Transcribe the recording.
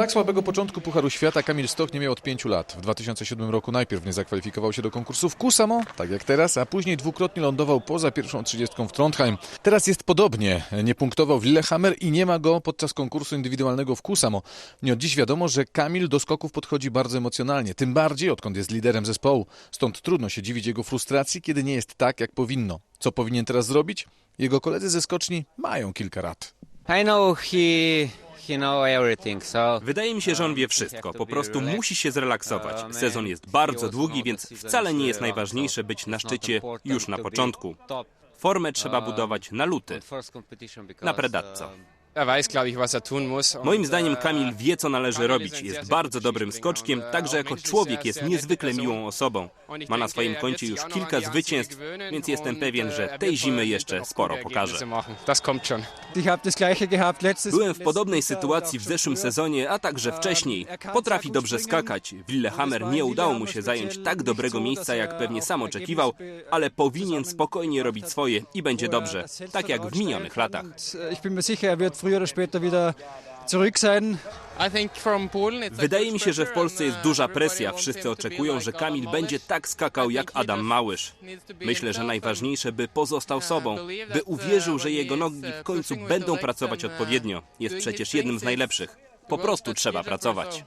Tak słabego początku Pucharu Świata Kamil Stoch nie miał od pięciu lat. W 2007 roku najpierw nie zakwalifikował się do konkursów Kusamo, tak jak teraz, a później dwukrotnie lądował poza pierwszą trzydziestką w Trondheim. Teraz jest podobnie. Nie punktował w Lillehammer i nie ma go podczas konkursu indywidualnego w Kusamo. Nie od dziś wiadomo, że Kamil do skoków podchodzi bardzo emocjonalnie. Tym bardziej, odkąd jest liderem zespołu. Stąd trudno się dziwić jego frustracji, kiedy nie jest tak, jak powinno. Co powinien teraz zrobić? Jego koledzy ze skoczni mają kilka rad. I know he Wydaje mi się, że on wie wszystko. Po prostu musi się zrelaksować. Sezon jest bardzo długi, więc wcale nie jest najważniejsze być na szczycie już na początku. Formę trzeba budować na luty, na predatco. Er er. Moim zdaniem Kamil wie, co należy robić. Jest bardzo dobrym skoczkiem, także jako człowiek jest niezwykle miłą osobą. Ma na swoim koncie już kilka zwycięstw, więc jestem pewien, że tej zimy jeszcze sporo pokaże. Byłem w podobnej sytuacji w zeszłym sezonie, a także wcześniej. Potrafi dobrze skakać. W Lillehammer nie udało mu się zająć tak dobrego miejsca, jak pewnie sam oczekiwał, ale powinien spokojnie robić swoje i będzie dobrze, tak jak w minionych latach. Er früher oder später wieder zurück sein. Wydaje mi się, że w Polsce jest duża presja. Wszyscy oczekują, że Kamil będzie tak skakał jak Adam Małysz. Myślę, że najważniejsze, by pozostał sobą, by uwierzył, że jego nogi w końcu będą pracować odpowiednio. Jest przecież jednym z najlepszych. Po prostu trzeba pracować.